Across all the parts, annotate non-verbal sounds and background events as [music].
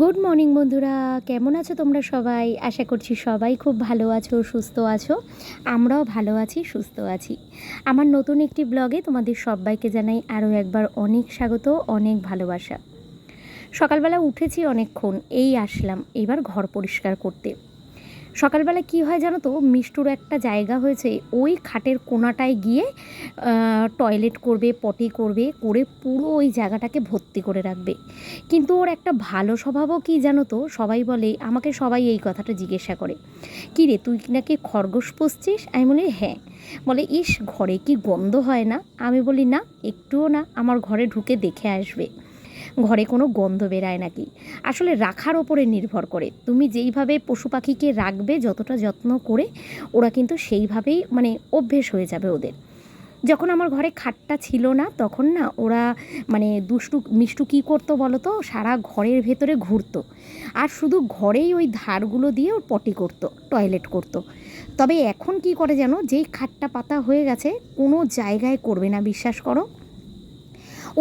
Good morning বন্ধুরা। কেমন আছো তোমরা সবাই? আশা করছি সবাই খুব ভালো আছো, সুস্থ আছো। আমরাও ভালো আছি, সুস্থ আছি। আমার নতুন একটি ব্লগে তোমাদের সবাইকে জানাই আরও একবার অনেক স্বাগত, অনেক ভালোবাসা। সকালবেলা উঠেছি অনেকক্ষণ, এই আসলাম। এবার ঘর পরিষ্কার করতে। সকালবেলা কি হয় জানো তো? মিষ্টুর একটা জায়গা হয়েছে, ওই খাটের কোনাটায় গিয়ে টয়লেট করবে পটি করবে, করে পুরো ওই জায়গাটাকে ভর্তি করে রাখবে। কিন্তু ওর একটা ভালো স্বভাবও কি জানো তো? সবাই বলে, আমাকে সবাই এই কথাটা জিজ্ঞাসা করে। কী রে, তুই নাকি খরগোশ পুষছিস? আমি বলি হ্যাঁ। বলে, ইস, ঘরে কি গন্ধ হয় না? আমি বলি, না, একটুও না, আমার ঘরে ঢুকে দেখে আসবে। ঘরে কোনো গন্ধ বেরায় নাকি? আসলে রাখার ওপরে নির্ভর করে। তুমি যেইভাবে পশু পাখিকে রাখবে, যতটা যত্ন করে, ওরা কিন্তু সেইভাবেই মানে অভ্যেস হয়ে যাবে ওদের। যখন আমার ঘরে খাটটা ছিল না, তখন না ওরা মানে দুষ্টু, মিষ্টু কী করতো বলো তো? সারা ঘরের ভেতরে ঘুরতো। আর শুধু ঘরেই ওই ধারগুলো দিয়ে ওর পটি করতো, টয়লেট করতো। তবে এখন কি করে যেন যেই খাটটা পাতা হয়ে গেছে, কোনো জায়গায় করবে না, বিশ্বাস করো।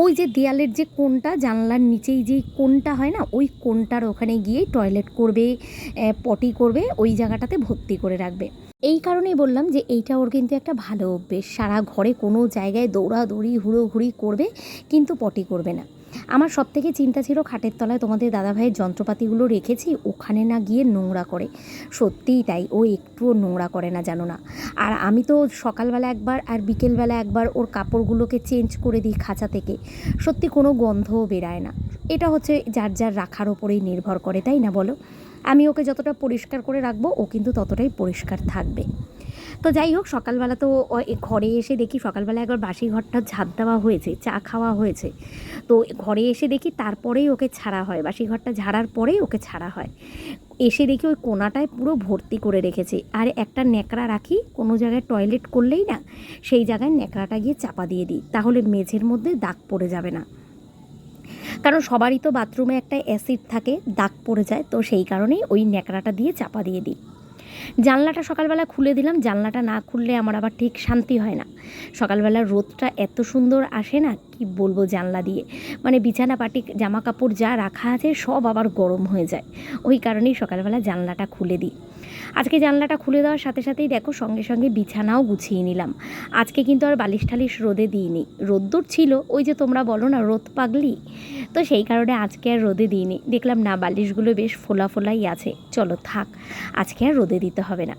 ওই যে দেয়ালের যে কোনটা জানলার নিচেই যে কোনটা হয় না, ওই কোনটার ওখানে গিয়ে টয়লেট করবে পটি করবে, ওই জায়গাটাতে ভর্তি করে রাখবে। এই কারণেই বললাম যে এইটা ওর কিন্তু একটা ভালো অভ্যেস। সারা ঘরে কোনো জায়গায় দৌড়াদৌড়ি, হুড়োহুড়ি করবে, কিন্তু পটি করবে না। আমার সব থেকে চিন্তা ছিল খাটের তলায় তোমাদের দাদাভাইয়ের যন্ত্রপাতিগুলো রেখেছি, ওখানে না গিয়ে নোংরা করে। সত্যিই তাই, ও একটুও নোংরা করে না, জানো না। আর আমি তো সকালবেলা একবার আর বিকেলবেলা একবার ওর কাপড়গুলোকে চেঞ্জ করে দিই খাঁচা থেকে। সত্যি কোনো গন্ধও বেরায় না। এটা হচ্ছে যার যার রাখার ওপরেই নির্ভর করে, তাই না বলো? আমি ওকে যতটা পরিষ্কার করে রাখব, ও কিন্তু ততটাই পরিষ্কার থাকবে। তো যাই হোক, সকালবেলা তো ঘরে এসে দেখি সকালবেলা একবার বাসি ঘরটা ঝাঁপ দেওয়া হয়েছে, চা খাওয়া হয়েছে। তো ঘরে এসে দেখি তারপরেই ওকে ছাড়া হয়, বাসি ঘরটা ঝাড়ার পরেই ওকে ছাড়া হয়। এসে দেখি ওই কোনাটায় পুরো ভর্তি করে রেখেছে। আর একটা ন্যাকড়া রাখি, কোনো জায়গায় টয়লেট করলেই না, সেই জায়গায় ন্যাকড়াটা গিয়ে চাপা দিয়ে দিই, তাহলে মেঝের মধ্যে দাগ পড়ে যাবে না। কারণ সবারই তো বাথরুমে একটা অ্যাসিড থাকে, দাগ পড়ে যায়, তো সেই কারণেই ওই ন্যাকড়াটা দিয়ে চাপা দিয়ে দিই। জানলাটা সকালবেলা খুলে দিলাম, জানলাটা না খুললে আমার আবার ঠিক শান্তি হয় না। সকালবেলা রোদটা এত সুন্দর আসে না, কি বলব জানলা দিয়ে। মানে বিছানা, পাটি জামা কাপড় যা রাখা আছে সব আবার গরম হয়ে যায়। ওই কারণেই সকালবেলা জানলাটা খুলে দিই। আজকে জানলাটা খুলে দেওয়ার সাথে সাথেই দেখো সঙ্গে সঙ্গে বিছানাও গুছিয়ে নিলাম। আজকে কিন্তু আর বালিশ ঠালিশ রোদে দিইনি। রোদ্দুর ছিল, ওই যে তোমরা বলো না, রোদ পাগলি। তো সেই কারণে আজকে আর রোদে দিইনি। দেখলাম না, বালিশগুলো বেশ ফোলা ফোলাই আছে। চলো থাক, আজকে আর রোদে দিতে হবে না।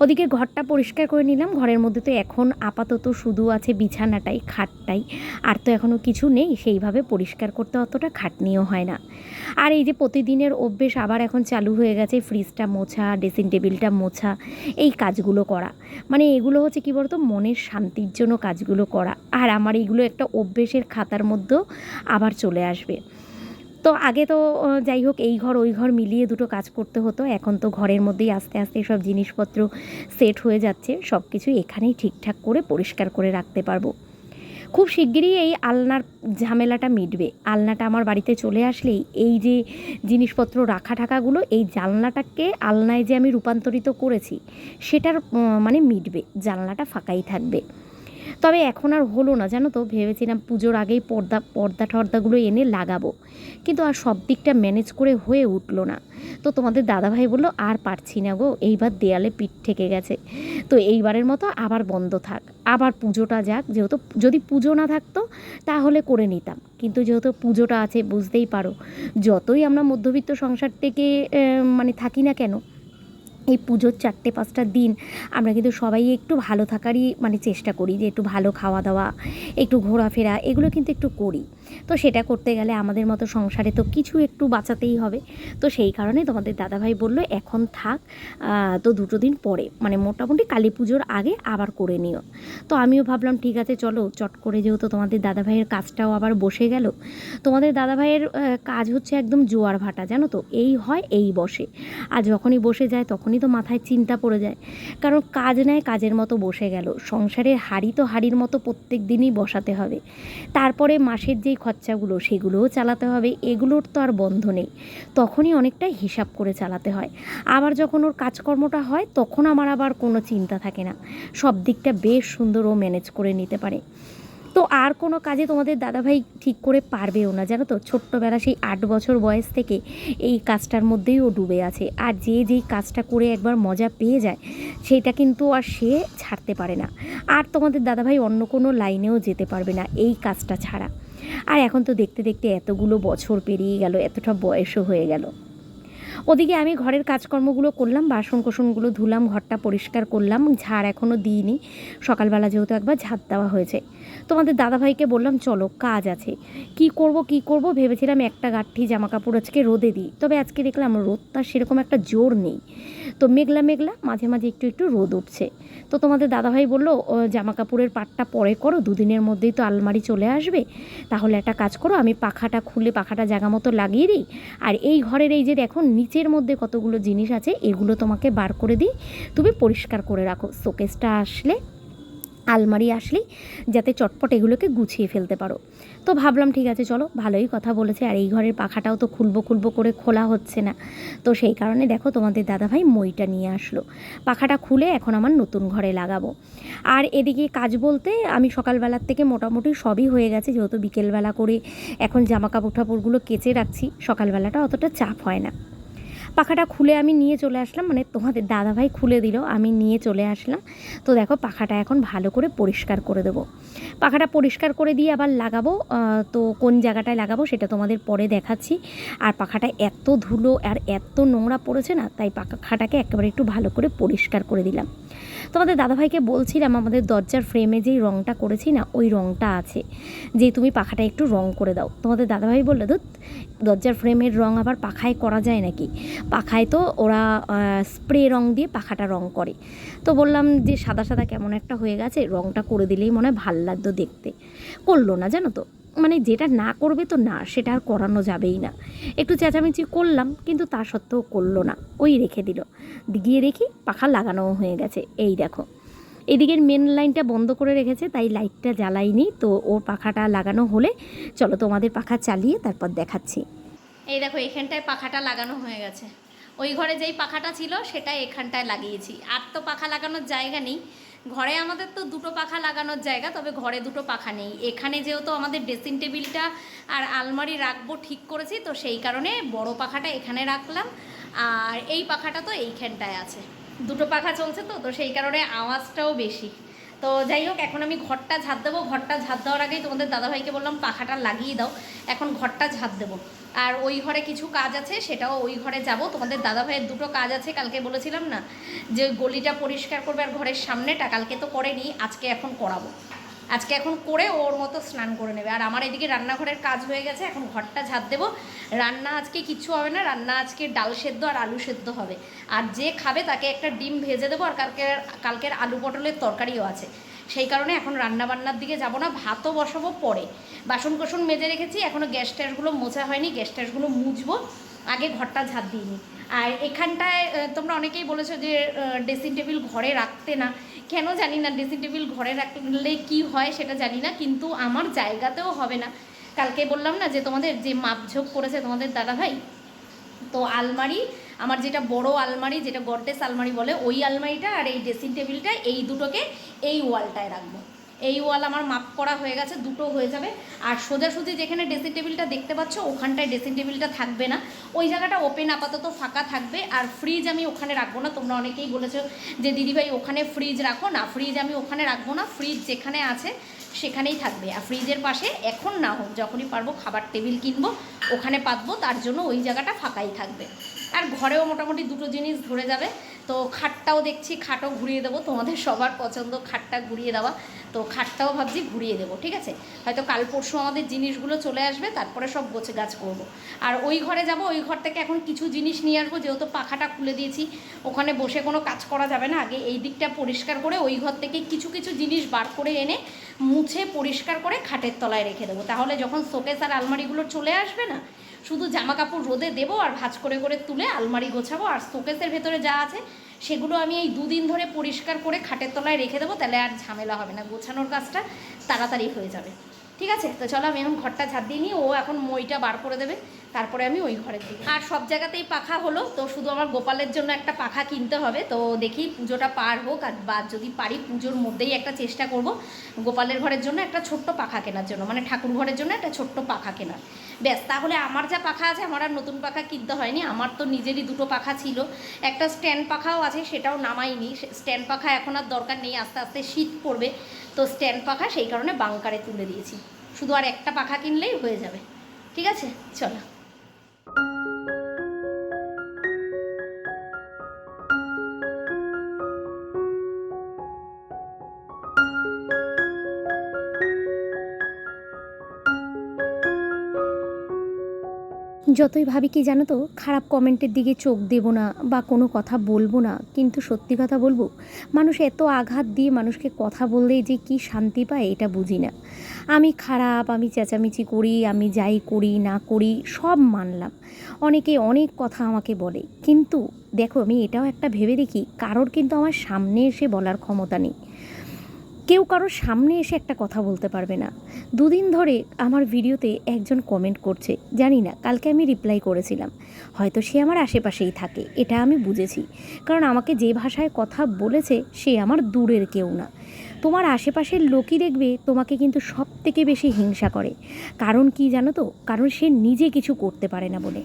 ওদিকে ঘরটা পরিষ্কার করে নিলাম। ঘরের মধ্যে তো এখন আপাতত শুধু আছে বিছানাটাই, খাটটাই। আর তো এখনও কিছু নেই, সেইভাবে পরিষ্কার করতে অতটা খাটনিও হয় না। আর এই যে প্রতিদিনের অভ্যেস আবার এখন চালু হয়ে গেছে, ফ্রিজটা মোছা, ড্রেসিং টেবিলটা মোছা, এই কাজগুলো করা। মানে এগুলো হচ্ছে কী বলতো, মনের শান্তির জন্য কাজগুলো করা। আর আমার এইগুলো একটা অভ্যেসের খাতার মধ্যেও আবার চলে আসবে। তো আগে তো যাই হোক, এই ঘর, ওই ঘর মিলিয়ে দুটো কাজ করতে হতো। এখন তো ঘরের মধ্যেই আস্তে আস্তে সব জিনিসপত্র সেট হয়ে যাচ্ছে। সব কিছু এখানেই ঠিকঠাক করে পরিষ্কার করে রাখতে পারব। খুব শিগগিরই এই আলনার ঝামেলাটা মিটবে। আলনাটা আমার বাড়িতে চলে আসলেই এই যে জিনিসপত্র রাখা ঠাকাগুলো এই জানলাটাকে আলনায় যে আমি রূপান্তরিত করেছি, সেটার মানে মিটবে। জানলাটা ফাঁকাই থাকবে। তবে এখন আর হলো না, জানো তো? ভেবেছিলাম পুজোর আগেই পর্দা পর্দা টর্দাগুলো এনে লাগাবো। কিন্তু আর সব দিকটা ম্যানেজ করে হয়ে উঠল না। তো তোমাদের দাদাভাই বলল, আর পারছি না গো, এইবার দেয়ালে পিঠ ঠেকে গেছে। তো এইবারের মতো আবার বন্ধ থাক। আবার পুজোটা যাক, যেহেতু যদি পুজো না থাকতো, তাহলে করে নিতাম। কিন্তু যেহেতু পুজোটা আছে, বুঝতেই পারো, যতই আমরা মধ্যবিত্ত সংসার থেকে মানে থাকি না কেন এই পুজোর চারটে, পাঁচটা দিন আমরা কিন্তু সবাই একটু ভালো থাকারই মানে চেষ্টা করি যে একটু ভালো খাওয়া দাওয়া, একটু ঘোরাফেরা এগুলো কিন্তু একটু করি। তো সেটা করতে গেলে আমাদের মতো সংসারে তো কিছু একটু বাঁচাতেই হবে। তো সেই কারণে তোমাদের দাদাভাই বলল, এখন থাক তো দুটো দিন পরে মানে মোটামুটি কালী পুজোর আগে আবার করে নিও। তো আমিও ভাবলাম, ঠিক আছে, চলো, চট করে যেহেতু তোমাদের দাদাভাইয়ের কাজটাও আবার বসে গেল, তোমাদের দাদাভাইয়ের কাজ হচ্ছে একদম জোয়ার ভাটা, জানো তো? এই হয়, এই বসে। আর যখনই বসে যায়, তখনই তো মাথায় চিন্তা পড়ে যায়। কারণ কাজ নেয় কাজের মতো বসে গেল। সংসারের হাড়ি তো হাড়ির মতো প্রত্যেক দিনই বসাতে হবে। তারপরে মাসের যেই খরচাগুলো সেগুলোও চালাতে হবে, এগুলোর তো আর বন্ধ নেই। তখনই অনেকটা হিসাব করে চালাতে হয়। আবার যখন ওর কাজকর্মটা হয়, তখন আমার আবার কোনো চিন্তা থাকে না। সব দিকটা বেশ সুন্দর ও ম্যানেজ করে নিতে পারে। তো আর কোনো কাজে তোমাদের দাদাভাই ঠিক করে পারবেও না, জানো তো? ছোট্টবেলা সেই আট বছর বয়স থেকে এই কাজটার মধ্যেই ও ডুবে আছে। আর যে যেই কাজটা করে একবার মজা পেয়ে যায়, সেটা কিন্তু আর সে ছাড়তে পারে না। আর তোমাদের দাদাভাই অন্য কোনো লাইনেও যেতে পারবে না এই কাজটা ছাড়া। আর এখন তো দেখতে দেখতে এতগুলো বছর পেরিয়ে গেল, এতটা বয়সও হয়ে গেল। ওদিকে আমি ঘরের কাজকর্মগুলো করলাম বাসন কোসনগুলো ধুলাম, ঘরটা পরিষ্কার করলাম, ঝাড় এখনও দিইনি। সকালবেলা যেহেতু একবার ঝাড় দেওয়া হয়েছে। তোমাদের দাদাভাইকে বললাম, চলো, কাজ আছে। কি করব কি করব? ভেবেছিলাম একটা গাঠি জামা কাপড় আজকে রোদে দিই। তবে আজকে দেখলাম রোদটা সেরকম একটা জোর নেই। তো মেঘলা মেঘলা মাঝে মাঝে একটু একটু রোদ উঠছে। তো তোমাদের দাদাভাই বলল "ও, জামা কাপড়ের পাটটা পরে করো দুদিনের মধ্যেই তো আলমারি চলে আসবে। তাহলে একটা কাজ করো আমি পাখাটা খুলে পাখাটা জায়গা মতো লাগিয়ে দিই। আর এই ঘরের এই যে দেখো নিচের মধ্যে কতগুলো জিনিস আছে এগুলো তোমাকে বার করে দিই। তুমি পরিষ্কার করে রাখো। শোকেসটা আসলে আলমারি আসলেই যাতে চটপট এগুলোকে গুছিয়ে ফেলতে পারো। তো ভাবলাম ঠিক আছে, চলো ভালোই কথা বলেছে। আর এই ঘরের পাখাটাও তো খুলবো খুলবো করে খোলা হচ্ছে না। তো সেই কারণে দেখো তোমাদের দাদাভাই মইটা নিয়ে আসলো। পাখাটা খুলে এখন আমার নতুন ঘরে লাগাবো। আর এদিকে কাজ বলতে আমি সকালবেলার থেকে মোটামুটি সবই হয়ে গেছে। যেহেতু বিকেলবেলা করে এখন জামা কাপড় ঠাপড়গুলো কেচে রাখছি, সকালবেলাটা অতটা চাপ হয় না। পাখাটা খুলে আমি নিয়ে চলে আসলাম মানে তোমাদের দাদাভাই খুলে দিল, আমি নিয়ে চলে আসলাম। তো দেখো, পাখাটা এখন ভালো করে পরিষ্কার করে দেবো। পাখাটা পরিষ্কার করে দিয়ে আবার লাগাবো তো কোন জায়গাটায় লাগাবো সেটা তোমাদের পরে দেখাচ্ছি। আর পাখাটা এত ধুলো আর এত নোংরা পড়েছে না, তাই পাখাটাকে একেবারে একটু ভালো করে পরিষ্কার করে দিলাম। তোমাদের দাদাভাইকে বলছিলাম আমাদের দরজার ফ্রেমে যেই রঙটা করেছি না, ওই রঙটা আছে। যে তুমি পাখাটা একটু রং করে দাও। তোমাদের দাদাভাই বলল ধুত দরজার ফ্রেমের রং আবার পাখায় করা যায় নাকি? পাখায় তো ওরা স্প্রে রং দিয়ে পাখাটা রং করে। তো বললাম যে সাদা সাদা কেমন একটা হয়ে গেছে, রংটা করে দিলেই মনে হয় ভালো লাগতো দেখতে। করল না, জানো তো? মানে যেটা না করবে তো না, সেটা আর করানো যাবেই না। একটু চেঁচামেচি করলাম, কিন্তু তা সত্ত্বেও করল না। ওই রেখে দিল। গিয়ে দেখি পাখা লাগানোও হয়ে গেছে। এই দেখো। এদিকের মেন লাইনটা বন্ধ করে রেখেছে, তাই লাইটটা জ্বালাইনি তো ওর পাখাটা লাগানো হলে চলো তোমাদের পাখা চালিয়ে তারপর দেখাচ্ছি। এই দেখো, এখানটায় পাখাটা লাগানো হয়ে গেছে। ওই ঘরে যেই পাখাটা ছিল সেটা এখানটায় লাগিয়েছি। আর তো পাখা লাগানোর জায়গা নেই। ঘরে আমাদের তো দুটো পাখা লাগানোর জায়গা, তবে ঘরে দুটো পাখা নেই। এখানে যেহেতু আমাদের ড্রেসিং টেবিলটা আর আলমারি রাখব ঠিক করেছি, তো সেই কারণে বড় পাখাটা এখানে রাখলাম। আর এই পাখাটা তো এইখানটায় আছে। দুটো পাখা চলছে তো তো সেই কারণে আওয়াজটাও বেশি। তো যাই হোক, এখন আমি ঘরটা ঝাঁপ দেবো। ঘরটা ঝাঁপ দেওয়ার আগেই তোমাদের দাদাভাইকে বললাম পাখাটা লাগিয়ে দাও। এখন ঘরটা ঝাঁপ দেবো। আর ওই ঘরে কিছু কাজ আছে, সেটাও ওই ঘরে যাব। তোমাদের দাদাভাইয়ের দুটো কাজ আছে, কালকে বলেছিলাম না? যে গলিটা পরিষ্কার করবে আর ঘরের সামনেটা, কালকে তো করেনি, আজকে এখন করাবো। আজকে এখন করে ওর মতো স্নান করে নেবে। আর আমার এদিকে রান্নাঘরের কাজ হয়ে গেছে, এখন ঘরটা ঝাঁট দেবো। রান্না আজকে কিচ্ছু হবে না, রান্না আজকে ডাল সেদ্ধ আর আলু সেদ্ধ হবে। আর যে খাবে তাকে একটা ডিম ভেজে দেবো, আর কালকের কালকের আলু পটলের তরকারিও আছে। সেই কারণে এখন রান্না বান্নার দিকে যাব না, ভাতও বসাবো পরে। বাসন কোসন মেজে রেখেছি এখনও গ্যাস ট্যাসগুলো মোছা হয়নি, গ্যাস ট্যাসগুলো মুছবো, আগে ঘরটা ঝাঁট দিইনি আর এখানটায় তোমরা অনেকেই বলেছ যে ড্রেসিং টেবিল ঘরে রাখতে না। কেন জানি না ড্রেসিং টেবিল ঘরে রাখলে কি হয় সেটা জানি না, কিন্তু আমার জায়গাতেও হবে না। কালকে বললাম না যে তোমাদের যে মাপঝোপ করেছে তোমাদের দাদা ভাই, তো আলমারি, আমার যেটা বড় আলমারি, যেটা গডরেজ আলমারি বলে, ওই আলমারিটা আর এই ড্রেসিং টেবিলটা এই দুটোকে এই ওয়ালটায় রাখব। এই ওয়াল আমার মাপ করা হয়ে গেছে, দুটো হয়ে যাবে। আর সোজাসুজি যেখানে ড্রেসিং টেবিলটা দেখতে পাচ্ছ, ওখানটায় ড্রেসিং টেবিলটা থাকবে না। ওই জায়গাটা ওপেন আপাতত ফাঁকা থাকবে। আর ফ্রিজ আমি ওখানে রাখব না। তোমরা অনেকেই বলেছ যে, দিদিভাই, ওখানে ফ্রিজ রাখো না। ফ্রিজ আমি ওখানে রাখব না। ফ্রিজ যেখানে আছে, সেখানেই থাকবে। আর ফ্রিজের পাশে এখন না হোক, যখনই পারব খাবার টেবিল কিনবো, ওখানে পাতবো। তার জন্য ওই জায়গাটা ফাঁকাই থাকবে। আর ঘরেও মোটামুটি দুটো জিনিস ধরে যাবে। তো খাটটাও দেখছি, খাটও ঘুরিয়ে দেবো। তোমাদের সবার পছন্দ খাটটা ঘুরিয়ে দেওয়া। তো খাটটাও ভাবছি ঘুরিয়ে দেবো, ঠিক আছে? হয়তো কাল পরশু আমাদের জিনিসগুলো চলে আসবে, তারপরে সব গোছে গাছ করব। আর ওই ঘরে যাব, ওই ঘর থেকে এখন কিছু জিনিস নিয়ে আসব, যেহেতু পাখাটা খুলে দিয়েছি। ওখানে বসে কোনো কাজ করা যাবে না, আগে এই দিকটা পরিষ্কার করে ওই ঘর থেকে কিছু কিছু জিনিস বার করে এনে মুছে পরিষ্কার করে খাটের তলায় রেখে দেবো। তাহলে যখন শোকেস আর আলমারিগুলো চলে আসবে না শুধু জামা কাপড় রোদে দেবো আর ভাজ করে করে তুলে আলমারি গোছাবো আর শোকেসের ভেতরে যা আছে, সেগুলো আমি এই দুদিন ধরে পরিষ্কার করে খাটের তলায় রেখে দেবো, তাহলে আর ঝামেলা হবে না। গোছানোর কাজটা তাড়াতাড়ি হয়ে যাবে। ঠিক আছে? তো চলো আমি এখন ঘরটা ঝাড় দিয়ে নিই। ও এখন মইটা বার করে দেবে। তারপরে আমি ওই ঘরে দিই আর সব জায়গাতেই পাখা হলো। তো শুধু আমার গোপালের জন্য একটা পাখা কিনতে হবে। তো দেখি পুজোটা পার হোক আর বা যদি পারি পুজোর মধ্যেই একটা চেষ্টা করব। গোপালের ঘরের জন্য একটা ছোট্ট পাখা কেনার জন্য। মানে ঠাকুর ঘরের জন্য একটা ছোট্ট পাখা কেনার। ব্যাস, তাহলে আমার যা পাখা আছে, আমার আর নতুন পাখা কিনতে হয়নি। আমার তো নিজেরই দুটো পাখা ছিল। একটা স্ট্যান্ড পাখাও আছে, সেটাও নামাইনি। স্ট্যান্ড পাখা এখন আর দরকার নেই। আস্তে আস্তে শীত পড়বে। তো স্ট্যান্ড পাখা সেই কারণে বাংকারে তুলে দিয়েছি। শুধু আর একটা পাখা কিনলেই হয়ে যাবে। ঠিক আছে? চলো। যতই ভাবি কি জানো তো, খারাপ কমেন্টের দিকে চোখ দেব না বা কোনো কথা বলব না। কিন্তু সত্যি কথা বলব, মানুষ এত আঘাত দিয়ে মানুষকে কথা বললে যে কি শান্তি পায় এটা বুঝি না। আমি খারাপ, আমি চেঁচামেচি করি, আমি যাই করি, না করি, সব মানলাম। অনেকে অনেক কথা আমাকে বলে, কিন্তু দেখো আমি এটাও একটা ভেবে দেখি, কারোর কিন্তু আমার সামনে এসে বলার ক্ষমতা নেই। কেউ কারোর সামনে এসে একটা কথা বলতে পারবে না। দুদিন ধরে আমার ভিডিওতে একজন কমেন্ট করছে, জানি না, কালকে আমি রিপ্লাই করেছিলাম। হয়তো সে আমার আশেপাশেই থাকে, এটা আমি বুঝেছি। কারণ আমাকে যে ভাষায় কথা বলেছে, সে আমার দূরের কেউ না। তোমার আশেপাশের লোকই দেখবে, তোমাকে কিন্তু সব থেকে বেশি হিংসা করে। কারণ কি জানো তো? কারণ সে নিজে কিছু করতে পারে না বলে।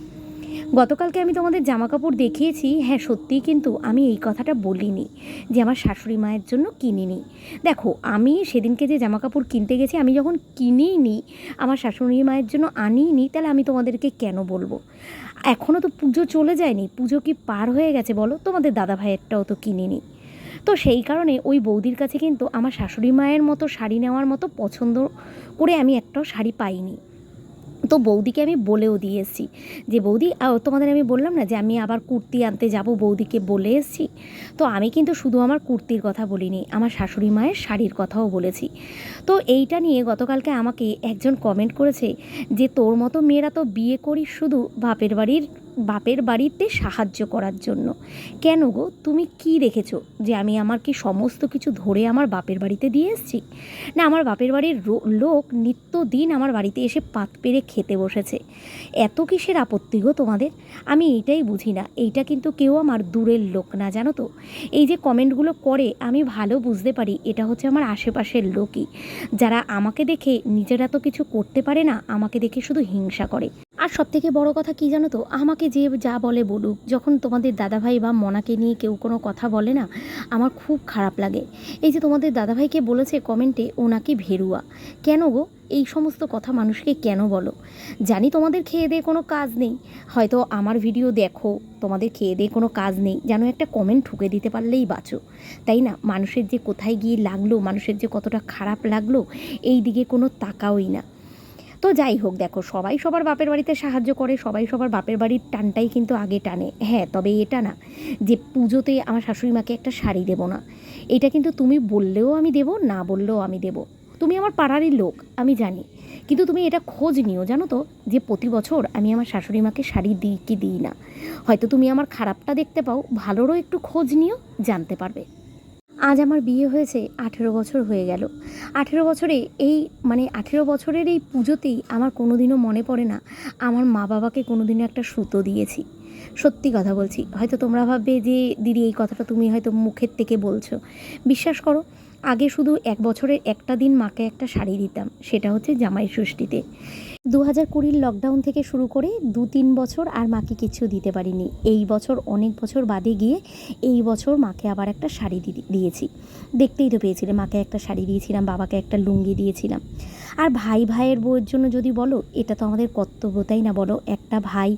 গতকালকে আমি তোমাদের জামা কাপড় দেখিয়েছি। হ্যাঁ সত্যিই কিন্তু আমি এই কথাটা বলিনি যে আমার শাশুড়ি মায়ের জন্য কিনিনি। দেখো, আমি সেদিনকে যে জামা কাপড় কিনতে গেছি, আমি যখন কিনেই নি আমার শাশুড়ি মায়ের জন্য আনিনি, তাহলে আমি তোমাদেরকে কেন বলব? এখনও তো পুজো চলে যায়নি। পুজো কি পার হয়ে গেছে বলো? তোমাদের দাদা ভাইয়েরটাও তো কিনিনি। তো সেই কারণে ওই বৌদির কাছে কিন্তু আমার শাশুড়ি মায়ের মতো শাড়ি নেওয়ার মতো পছন্দ করে আমি একটাও শাড়ি পাইনি। তো বৌদিকে আমি বলেও দিয়ে এসেছি যে, বৌদি তোমাদের আমি বললাম না যে, আমি আবার কুর্তি আনতে যাব বৌদিকে বলে এসেছি? তো আমি কিন্তু শুধু আমার কুর্তির কথা বলিনি, আমার শাশুড়ি মায়ের শাড়ির কথাও বলেছি। তো এইটা নিয়ে গতকালকে আমাকে একজন কমেন্ট করেছে যে, তোর মতো মেয়েরা তো বিয়ে করিস শুধু বাপের বাড়ির বাপের বাড়িতে সাহায্য করার জন্য। কেন গো? তুমি কি রেখেছো যে আমি আমার কি সমস্ত কিছু ধরে আমার বাপের বাড়িতে দিয়ে এসেছি? না, আমার বাপের বাড়ির লোক নিত্যদিন আমার বাড়িতে এসে পাত পেরে খেতে বসেছে। এত কিসের আপত্তি গো তোমাদের? আমি এইটাই বুঝি না। এইটা কিন্তু কেউ আমার দূরের লোক না, জানো তো? এই যে কমেন্টগুলো করে, আমি ভালো বুঝতে পারি এটা হচ্ছে আমার আশেপাশের লোকই। যারা আমাকে দেখে নিজেরা তো কিছু করতে পারে না, আমাকে দেখে শুধু হিংসা করে। আর সব থেকে বড় কথা কি জানো তো? আমাকে যে যা বলে বলুক, যখন তোমাদের দাদাভাই বা মনাকে নিয়ে কেউ কোনো কথা বলে না, আমার খুব খারাপ লাগে। এই যে তোমাদের দাদাভাইকে বলেছে কমেন্টে, ওনাকে ভেরুয়া। কেন গো? এই সমস্ত কথা মানুষকে কেন বলো? জানি তোমাদের খেয়ে দিয়ে কোনো কাজ নেই। হয়তো আমার ভিডিও দেখো, তোমাদের খেয়ে দিয়ে কোনো কাজ নেই। যেন একটা কমেন্ট ঠুকে দিতে পারলেই বাঁচো। তাই না? মানুষের যে কোথায় গিয়ে লাগল, মানুষের যে কতটা খারাপ লাগল, এই দিকে কোনো তাকাওই না। তো যাই হোক, দেখো, সবাই সবার বাপের বাড়িতে সাহায্য করে, সবাই সবার বাপের বাড়ির টানটাই কিন্তু আগে টানে। হ্যাঁ তবে এটা না, যে পুজোতে আমার শাশুড়ি মাকে একটা শাড়ি দেবো না, এটা কিন্তু তুমি বললেও আমি দেবো, না বললেও আমি দেবো। তুমি আমার পাড়ারই লোক, আমি জানি। কিন্তু তুমি এটা খোঁজ নিও, জানো তো, যে প্রতি বছর আমি আমার শাশুড়ি মাকে শাড়ি দিই কি দিই না। হয়তো তুমি আমার খারাপটা দেখতে পাও, ভালোরও একটু খোঁজ নিও, জানতে পারবে। আজ আমার বিয়ে হয়েছে আঠেরো বছর হয়ে গেল। আঠেরো বছরে এই মানে আঠেরো বছরের এই পুজোতেই আমার কোনোদিনও মনে পড়ে না, আমার মা বাবাকে কোনোদিনও একটা সুতো দিয়েছি। সত্যি কথা বলছি, হয়তো তোমরা ভাববে যে, দিদি, এই কথাটা তুমি হয়তো মুখের থেকে বলছো। বিশ্বাস করো, আগে শুধু এক বছরের একটা দিন মাকে একটা শাড়ি দিতাম, সেটা হচ্ছে জামাই ষষ্ঠীতে। দু হাজার কুড়ির লকডাউন থেকে শুরু করে দু তিন বছর আর মাকে কিছু দিতে পারিনি। এই বছর অনেক বছর বাদে গিয়ে এই বছর মাকে আবার একটা শাড়ি দিয়েছি। দেখতেই তো পেয়েছিলে, মাকে একটা শাড়ি দিয়েছিলাম, বাবাকে একটা লুঙ্গি দিয়েছিলাম। আর ভাই ভাইয়ের বউয়ের জন্য যদি বলো, এটা তো আমাদের কর্তব্য তাই না বলো, একটা ভাই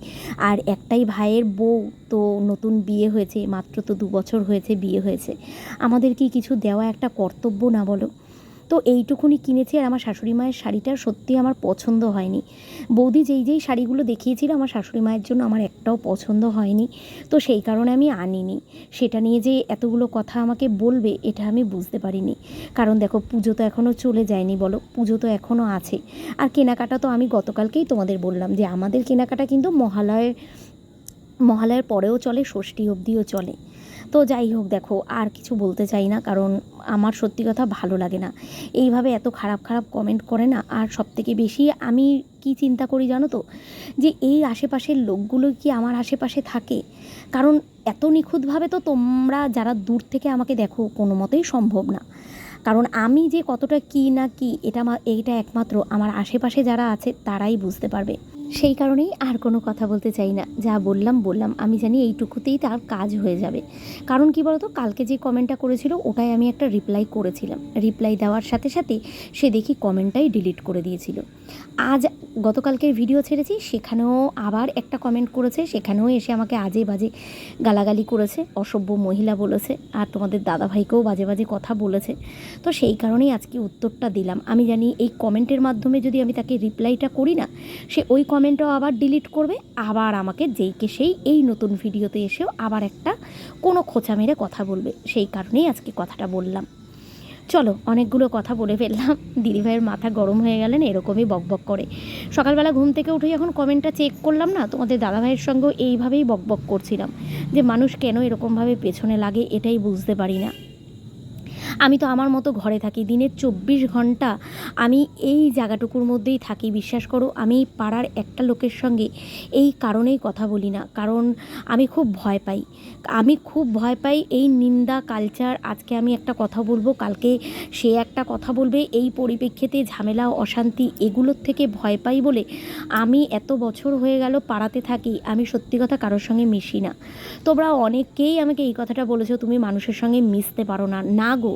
আর একটাই ভাইয়ের বউ তো নতুন বিয়ে হয়েছে, মাত্র তো দু বছর হয়েছে বিয়ে হয়েছে। আমাদের কি কিছু দেওয়া একটা কর্তব্য না বলো? তো এইটুকুনি কিনেছি আর আমার শাশুড়ি মায়ের শাড়িটা সত্যি আমার পছন্দ হয়নি। বৌদি যেই যেই শাড়িগুলো দেখিয়েছিল আমার শাশুড়ি মায়ের জন্য আমার একটাও পছন্দ হয়নি। তো সেই কারণে আমি আনিনি। সেটা নিয়ে যে এতগুলো কথা আমাকে বলবে, এটা আমি বুঝতে পারিনি। কারণ দেখো, পুজো তো এখনও চলে যায়নি বলো, পুজো তো এখনও আছে। আর কেনাকাটা তো আমি গতকালকেই তোমাদের বললাম যে আমাদের কেনাকাটা কিন্তু মহালয়ের মহালয়ের পরেও চলে, ষষ্ঠী অবধিও চলে। তো যাই হোক দেখো, আর কিছু বলতে চাই না, কারণ আমার সত্যি কথা ভালো লাগে না। এইভাবে এত খারাপ খারাপ কমেন্ট করে না, আর সবথেকে বেশি আমি কি চিন্তা করি জানো তো? যে এই আশেপাশের লোকগুলো কি আমার আশেপাশে থাকে? কারণ এত নিখুঁতভাবে তো তোমরা যারা দূর থেকে আমাকে দেখো, কোনো মতেই সম্ভব না। কারণ আমি যে কতটা কি না কি, এটা এইটা একমাত্র আমার আশেপাশে যারা আছে, তারাই বুঝতে পারবে। সেই কারণেই আর কোনো কথা বলতে চাই না। যা বললাম বললাম। আমি জানি এইটুকুতেই তার কাজ হয়ে যাবে। কারণ কি বলতো, কালকে যে কমেন্টটা করেছিল, ওটাই আমি একটা রিপ্লাই করেছিলাম। রিপ্লাই দেওয়ার সাথে সাথে সে দেখি কমেন্টটাই ডিলিট করে দিয়েছিল। আজ গতকালকের ভিডিও ছেড়েছি, সেখানেও আবার একটা কমেন্ট করেছে, সেখানেও এসে আমাকে আজে বাজে গালাগালি করেছে, অসভ্য মহিলা বলেছে, আর তোমাদের দাদাভাইকেও বাজে বাজে কথা বলেছে। তো সেই কারণেই আজকে উত্তরটা দিলাম। আমি জানি এই কমেন্টের মাধ্যমে যদি আমি তাকে রিপ্লাইটা করি না, সে ওই কমেন্টও আবার ডিলিট করবে। আবার আমাকে যেইকে সেই এই নতুন ভিডিওতে এসেও আবার একটা কোনো খোঁচা মেরে কথা বলবে। সেই কারণেই আজকে কথাটা বললাম। চলো, অনেকগুলো কথা বলে ফেললাম। [laughs] দিদিভাইয়ের মাথা গরম হয়ে গেলেন, এরকমই বকবক করে। সকালবেলা ঘুম থেকে উঠে যখন কমেন্টটা চেক করলাম না, তোমাদের দাদাভাইয়ের সঙ্গেও এইভাবেই বকবক করছিলাম। যে মানুষ কেন এরকমভাবে পেছনে লাগে, এটাই বুঝতে পারি না। আমি তো আমার মতো ঘরে থাকি দিনের চব্বিশ ঘণ্টা আমি এই জায়গাটুকুর মধ্যেই থাকি, বিশ্বাস করো, আমি পাড়ার একটা লোকের সঙ্গে এই কারণেই কথা বলি না, কারণ আমি খুব ভয় পাই। আমি খুব ভয় পাই এই নিন্দা কালচার আজকে আমি একটা কথা বলব, কালকে সে একটা কথা বলবে, এই পরিপ্রেক্ষিতে ঝামেলা, অশান্তি এগুলোর থেকে ভয় পাই বলে আমি এত বছর হয়ে গেল পাড়াতে থাকি, আমি সত্যি কথা কারোর সঙ্গে মিশি না। তোমরা অনেকেই আমাকে এই কথাটা বলেছ, তুমি মানুষের সঙ্গে মিশতে পারো না। না গো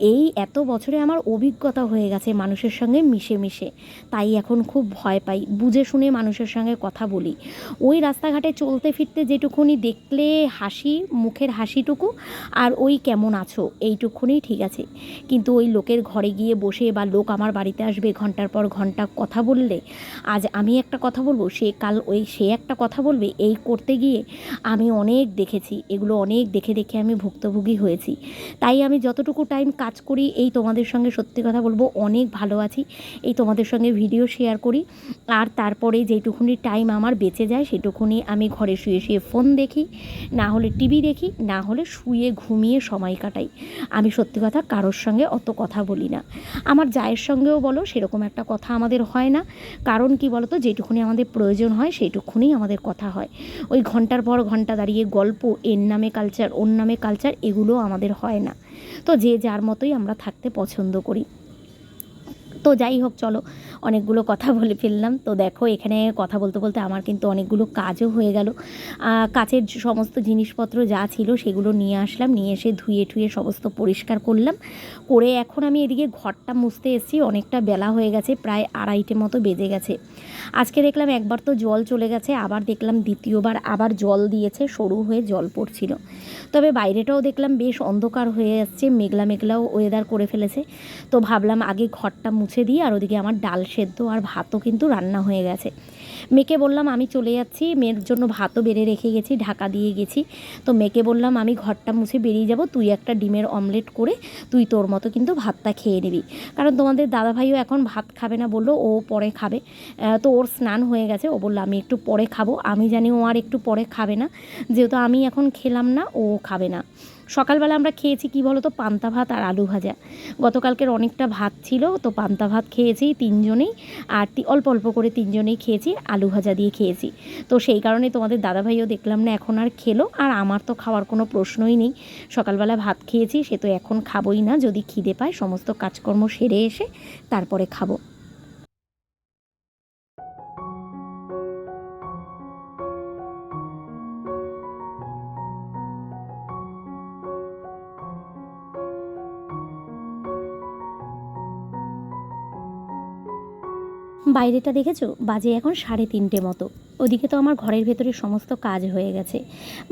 এই এত বছরে আমার অভিজ্ঞতা হয়ে গেছে মানুষের সঙ্গে মিশে মিশে। তাই এখন খুব ভয় পাই, বুঝে শুনে মানুষের সঙ্গে কথা বলি। ওই রাস্তাঘাটে চলতে ফিরতে যেটুকুনি দেখলে হাসি, মুখের হাসিটুকু, আর ওই কেমন আছো, এইটুকুনি ঠিক আছে। কিন্তু ওই লোকের ঘরে গিয়ে বসে বা লোক আমার বাড়িতে আসবে ঘণ্টার পর ঘণ্টা কথা বললে, আজ আমি একটা কথা বলব, সে কাল ওই সে একটা কথা বলবে, এই করতে গিয়ে আমি অনেক দেখেছি, এগুলো অনেক দেখে দেখে আমি ভুক্তভোগী হয়েছি। তাই আমি যতটুকু টাইম কাজ করি, এই তোমাদের সঙ্গে সত্যি কথা বলব, অনেক ভালো আছি। এই তোমাদের সঙ্গে ভিডিও শেয়ার করি। আর তারপরে যেটুকুনি টাইম আমার বেঁচে যায়, সেটুকুনি আমি ঘরে শুয়ে শুয়ে ফোন দেখি, না হলে টিভি দেখি, না হলে শুয়ে ঘুমিয়ে সময় কাটাই। আমি সত্যি কথা কারোর সঙ্গে অত কথা বলি না। আমার জায়ের সঙ্গেও বলো, সেরকম একটা কথা আমাদের হয় না। কারণ কি বলতো, যেটুকুনি আমাদের প্রয়োজন হয় সেইটুকুনি আমাদের কথা হয়। ওই ঘণ্টার পর ঘণ্টা দাঁড়িয়ে গল্প, এর নামে কালচার ওর নামে কালচার এগুলো আমাদের হয় না। তো যে যার মতোই আমরা থাকতে পছন্দ করি। তো যাই হোক, চলো। অনেকগুলো কথা বলে ফেললাম। তো দেখো, এখানে কথা বলতে বলতে আমার কিন্তু অনেকগুলো কাজও হয়ে গেল। কাচের সমস্ত জিনিসপত্র যা ছিল সেগুলো নিয়ে আসলাম। নিয়ে এসে ধুয়ে টুয়ে সমস্ত পরিষ্কার করলাম। করে এখন আমি এদিকে ঘরটা মুছতে এসেছি। অনেকটা বেলা হয়ে গেছে, প্রায় আড়াইটে মতো বেজে গেছে। আজকে দেখলাম একবার তো জল চলে গেছে, আবার দেখলাম দ্বিতীয়বার আবার জল দিয়েছে, সরু হয়ে জল পড়ছিল। তবে বাইরেটাও দেখলাম বেশ অন্ধকার হয়ে যাচ্ছে মেঘলা মেঘলাও ওয়েদার করে ফেলেছে। তো ভাবলাম আগে ঘরটা মুছে দিই আর ওদিকে আমার ডাল সেদ্ধ আর ভাতও কিন্তু রান্না হয়ে গেছে। মেয়েকে বললাম, আমি চলে যাচ্ছি। মেয়ের জন্য ভাতও বেড়ে রেখে গেছি, ঢাকা দিয়ে গেছি। তো মেয়েকে বললাম, আমি ঘরটা মুছে বেরিয়ে যাব। তুই একটা ডিমের অমলেট করে তুই তোর মতো কিন্তু ভাতটা খেয়ে নিবি। কারণ তোমাদের দাদাভাইও এখন ভাত খাবে না বলল, ও পরে খাবে। তো ওর স্নান হয়ে গেছে। ও বলল, আমি একটু পরে খাব। আমি জানি ও আর একটু পরে খাবে না। যেহেতু আমি এখন খেলাম না, ও খাবে না। সকালবেলা আমরা খেয়েছি কি বলো তো পান্তা ভাত আর আলু ভাজা। গতকালকের অনেকটা ভাত ছিল, তো পান্তা ভাত খেয়েছি তিনজনেই আর অল্প অল্প করে তিনজনেই খেয়েছি, আলু ভাজা দিয়ে খেয়েছি। তো সেই কারণে তোমাদের দাদাভাইও দেখলাম না, এখন আর খেলো। আর আমার তো খাওয়ার কোনো প্রশ্নই নেই। সকালবেলা ভাত খেয়েছি, সে তো এখন খাবোই না। যদি খিদে পায়, সমস্ত কাজকর্ম সেরে এসে তারপরে খাব। বাইরেটা দেখেছ? বাজে এখন সাড়ে তিনটে মতো। ওদিকে তো আমার ঘরের ভেতরে সমস্ত কাজ হয়ে গেছে।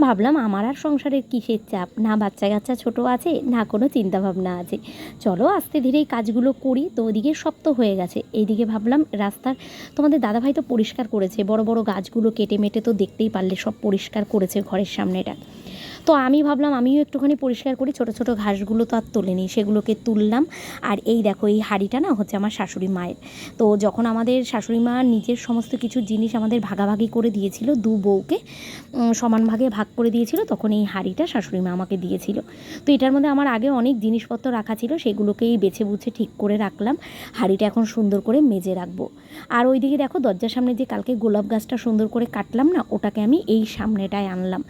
ভাবলাম আমার আর সংসারের কিসের চাপ? না বাচ্চা কাচ্চা ছোট আছে, না কোনো চিন্তাভাবনা আছে। চলো আস্তে ধীরেই কাজগুলো করি, তো ওদিকে সব তো হয়ে গেছে। এইদিকে ভাবলাম রাস্তার, তোমাদের দাদাভাই তো পরিষ্কার করেছে, বড় বড় গাছগুলো কেটে মেটে তো দেখতেই পারলে সব পরিষ্কার করেছে ঘরের সামনেটা। তো আমি ভাবলাম, আমিও একটুখানি পরিষ্কার করি, ছোটো ছোটো ঘাসগুলো তো আর তোলেনি সেগুলোকে তুললাম। আর এই দেখো, এই হাঁড়িটা না হচ্ছে আমার শাশুড়ি মায়ের। তো যখন আমাদের শাশুড়ি মা নিজের সমস্ত কিছু জিনিস আমাদের ভাগাভাগি করে দিয়েছিল, দু বউকে সমান ভাগে ভাগ করে দিয়েছিল, তখন এই হাঁড়িটা শাশুড়ি মা আমাকে দিয়েছিল। তো এটার মধ্যে আমার আগে অনেক জিনিসপত্র রাখা ছিল, সেগুলোকেই বেছে বুছে ঠিক করে রাখলাম। হাঁড়িটা এখন সুন্দর করে মেজে রাখব। আর ওইদিকে দেখো, দরজার সামনে যে কালকে গোলাপ গাছটা সুন্দর করে কাটলাম না, ওটাকে আমি এই সামনেটায় আনলাম।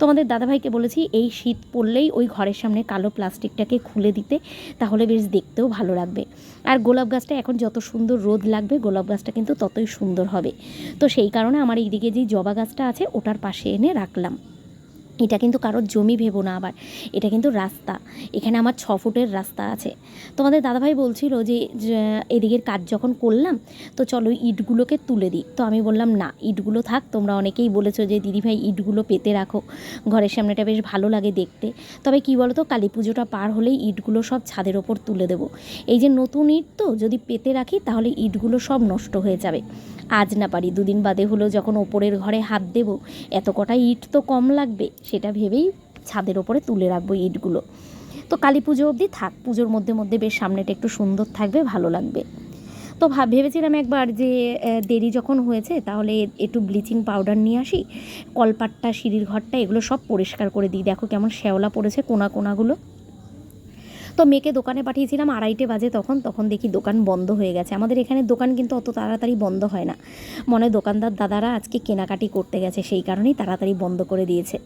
তোমাদের দাদাভাইকে বলেছি, এই শীত পড়লেই ওই ঘরের সামনে কালো প্লাস্টিকটাকে খুলে দিতে, তাহলে বেশ দেখতেও ভালো লাগবে। আর গোলাপ গাছটা এখন যত সুন্দর রোদ লাগবে, গোলাপ গাছটা কিন্তু ততই সুন্দর হবে। তো সেই কারণে আমার এইদিকে যে জবা গাছটা আছে, ওটার পাশে এনে রাখলাম। এটা কিন্তু কারোর জমি ভেবো না আবার, এটা কিন্তু রাস্তা। এখানে আমার ছ ফুটের রাস্তা আছে। তোমাদের দাদাভাই বলছিল যে এদিকের কাজ যখন করলাম, তো চলো ইটগুলোকে তুলে দিই। তো আমি বললাম, না, ইটগুলো থাক, তোমরা অনেকেই বলেছ যে, দিদিভাই ইটগুলো পেতে রাখো। ঘরের সামনেটা বেশ ভালো লাগে দেখতে। তবে কি বলো তো কালী পুজোটা পার হলেই ইটগুলো সব ছাদের ওপর তুলে দেবো। এই যে নতুন ইট তো, যদি পেতে রাখি, তাহলে ইটগুলো সব নষ্ট হয়ে যাবে। আজ না পারি, দুদিন বাদে হলো যখন ওপরের ঘরে হাত দেব, এত কটা ইট তো কম লাগবে। সেটা ভেবেই ছাদের ওপরে তুলে রাখব ইটগুলো। তো কালী পুজো অবধি থাক, পুজোর মধ্যে মধ্যে বেশ সামনেটা একটু সুন্দর থাকবে, ভালো লাগবে। তো ভাব ভেবেছিলাম একবার যে দেরি যখন হয়েছে তাহলে একটু ব্লিচিং পাউডার নিয়ে আসি, কলপাটটা, সিঁড়ির ঘরটা এগুলো সব পরিষ্কার করে দিই। দেখো কেমন শ্যাওলা পড়েছে কোনা কোনাগুলো। তো মেয়েকে দোকানে পাঠিয়েছিলাম আড়াইটে বাজে তখন তখন দেখি দোকান বন্ধ হয়ে গেছে। আমাদের এখানে দোকান কিন্তু অত তাড়াতাড়ি বন্ধ হয় না। মনে দোকানদার দাদারা আজকে কেনাকাটি করতে গেছে, সেই কারণেই তাড়াতাড়ি বন্ধ করে দিয়েছে।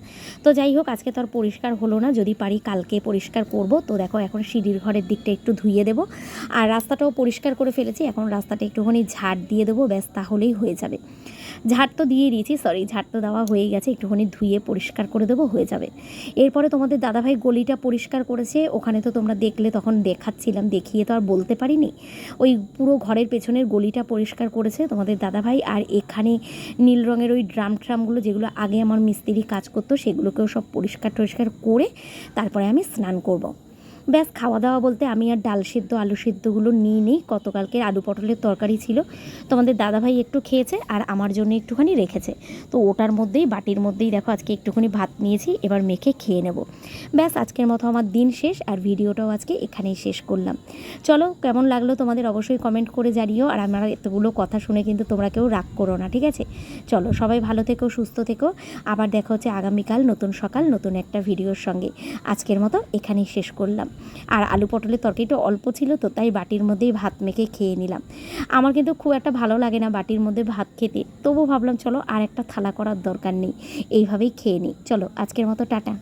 তো যাই হোক, আজকে তো আর পরিষ্কার হলো না। যদি পারি কালকে পরিষ্কার করব। তো দেখো, এখন সিঁড়ির ঘরের দিকটা একটু ধুয়ে দেবো। আর রাস্তাটাও পরিষ্কার করে ফেলেছি। এখন রাস্তাটা একটুখানি ঝাড় দিয়ে দেবো। ব্যাস, তাহলেই হয়ে যাবে। ঝাড় তো দিয়ে দিয়েছি সরি ঝাড় তো দেওয়া হয়ে গেছে, একটুখানি ধুয়ে পরিষ্কার করে দেবো, হয়ে যাবে এরপরে তোমাদের দাদাভাই গলিটা পরিষ্কার করেছে, ওখানে তো তোমরা দেখলে তখন দেখাচ্ছিলাম, দেখিয়ে তো আর বলতে পারিনি ওই পুরো ঘরের পেছনের গলিটা পরিষ্কার করেছে তোমাদের দাদাভাই, আর এখানে নীল রঙের ওই ড্রাম ট্রামগুলো যেগুলো আগে আমার মিস্ত্রি কাজ করতো, সেগুলোকেও সব পরিষ্কার টরিষ্কার করে তারপরে আমি স্নান করব। ব্যাস খাওয়া দাওয়া বলতে আমি আর ডাল সিদ্ধ, আলু সিদ্ধগুলো নিয়ে নিই গতকালকে আলু পটলের তরকারি ছিল। তোমাদের দাদাভাই একটু খেয়েছে আর আমার জন্য একটুখানি রেখেছে। তো ওটার মধ্যেই, বাটির মধ্যেই দেখো আজকে একটুখানি ভাত নিয়েছি, এবার মেখে খেয়ে নেব। ব্যাস, আজকের মতো আমার দিন শেষ আর ভিডিওটাও আজকে এখানেই শেষ করলাম। চলো, কেমন লাগল তোমাদের অবশ্যই কমেন্ট করে জানিও আর আমার এতগুলো কথা শুনে কিন্তু তোমরা কেউ রাগ করো না, ঠিক আছে? চলো, সবাই ভালো থেকো, সুস্থ থেকো। আবার দেখা হচ্ছে আগামীকাল নতুন সকাল, নতুন একটা ভিডিওর সঙ্গে। আজকের মতো এখানেই শেষ করলাম। আর আলু পটলের তরকারিটা অল্প ছিল তো, তাই বাটির মধ্যেই ভাত মেখে খেয়ে নিলাম। আমার কিন্তু খুব একটা ভালো লাগে না বাটির মধ্যে ভাত খেতে তবু ভাবলাম চলো আর একটা থালা করার দরকার নেই, এইভাবেই খেয়ে নিই। চলো, আজকের মতো টাটা।